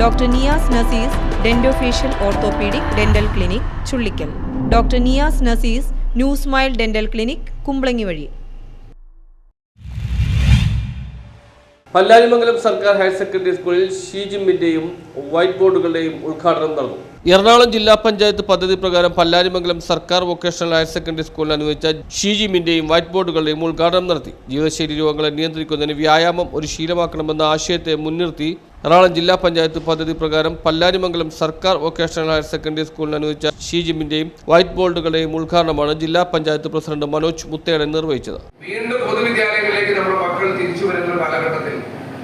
Doctor Niyas Naseez dentofacial orthopaedic dental clinic Chullikkal. Doctor Niyas Naseez new smile dental clinic Kumbalangi വഴി. പല്ലാരിമംഗലം സർക്കാർ higher secondary സ്കൂളിൽ ഷീജിമ്മിന്റെയും white ബോർഡുകളുടെയും ഉദ്ഘാടനം നടന്നു. എറണാകുളം ജില്ലാ പഞ്ചായത്ത് പദ്ധതി പ്രകാരം പല്ലാരിമംഗലം സർക്കാർ വൊക്കേഷണൽ ഹയർ സെക്കൻഡറി സ്കൂളിൽ അനുവദിച്ച ഷീജിമിന്റെയും വൈറ്റ് ബോർഡുകളുടെയും ഉദ്ഘാടനം നടത്തി. ജീവിതശൈലി രോഗങ്ങളെ നിയന്ത്രിക്കുന്നതിന് വ്യായാമം ഒരു ശീലമാക്കണമെന്ന ആശയത്തെ മുൻനിർത്തി എറണാകുളം ജില്ലാ പഞ്ചായത്ത് പദ്ധതി പ്രകാരം പല്ലാരിമംഗലം സർക്കാർ വൊക്കേഷണൽ ഹയർ സെക്കൻഡറി സ്കൂളിൽ അനുവദിച്ച ഷീജിമിന്റെയും വൈറ്റ് ബോർഡുകളുടെയും ഉദ്ഘാടനമാണ് ജില്ലാ പഞ്ചായത്ത് പ്രസിഡന്റ് മനോജ് മുത്തേടൻ നിർവഹിച്ചത്. വീണ്ടും പൊതുവിദ്യാലയങ്ങളിലേക്ക് നമ്മുടെ മക്കൾ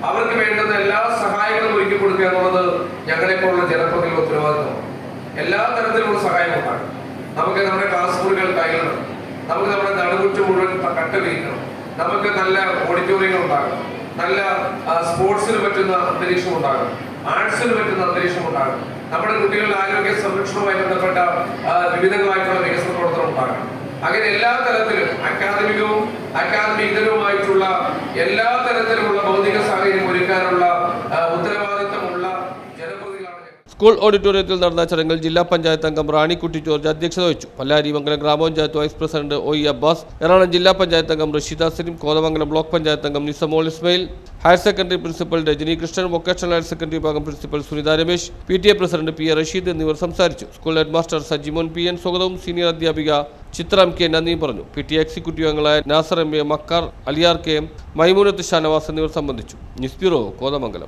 അവർക്ക് വേണ്ടുന്ന എല്ലാ സഹായങ്ങളും ഒരുക്കി കൊടുക്കുക എന്നുള്ളത് ഞങ്ങളെപ്പോലുള്ള ഉത്തരവാദിത്വമാണ് എല്ലാ തരത്തിലുള്ള സഹായം ഉണ്ടാകും. നമുക്ക് നമ്മുടെ ക്ലാസ് മുറികൾ കൈകണം നമുക്ക് നമ്മുടെ നടുമുറ്റം മുഴുവൻ കട്ട വിരിക്കണം നമുക്ക് നല്ല ഓഡിറ്റോറിയങ്ങൾ ഉണ്ടാകണം. നല്ല സ്പോർട്സിന് പറ്റുന്ന അന്തരീക്ഷം ഉണ്ടാകണം. ആർട്സിന് പറ്റുന്ന അന്തരീക്ഷം ഉണ്ടാകണം. നമ്മുടെ കുട്ടികളുടെ ആരോഗ്യ സംരക്ഷണവുമായി ബന്ധപ്പെട്ട വിവിധങ്ങളായിട്ടുള്ള വികസന പ്രവർത്തനം ഉണ്ടാകണം. അങ്ങനെ എല്ലാ തരത്തിലും അക്കാദമികവും അക്കാദമികരവുമായിട്ടുള്ള എല്ലാ തരത്തിലുമുള്ള സ്കൂൾ ഓഡിറ്റോറിയത്തിൽ നടന്ന ചടങ്ങിൽ ജില്ലാ പഞ്ചായത്ത് അംഗം റാണിക്കുട്ടി ജോർജ് അധ്യക്ഷത വഹിച്ചു. പല്ലാരി മംഗലം ഗ്രാമപഞ്ചായത്ത് vice president O E Abbas Ernakulam ജില്ലാ പഞ്ചായത്ത് അംഗം റഷീദ സലീം കോതമംഗലം ബ്ലോക്ക് പഞ്ചായത്ത് അംഗം Nisamol Ismail higher secondary principal Rajani Krishnan vocational higher secondary വിഭാഗം principal Sunitha Ramesh P T A president P A Rasheed എന്നിവർ സംസാരിച്ചു. School headmaster Sajimon P N സ്വാഗതവും senior അധ്യാപിക Chithra K നന്ദിയും പറഞ്ഞു. പി ടി എക്സിക്യൂട്ടീവ് അംഗങ്ങളായ Nasar M A Makkar Aliyar K Maimoonath Shanavas എന്നിവർ സംബന്ധിച്ചു. News bureau Kothamangalam.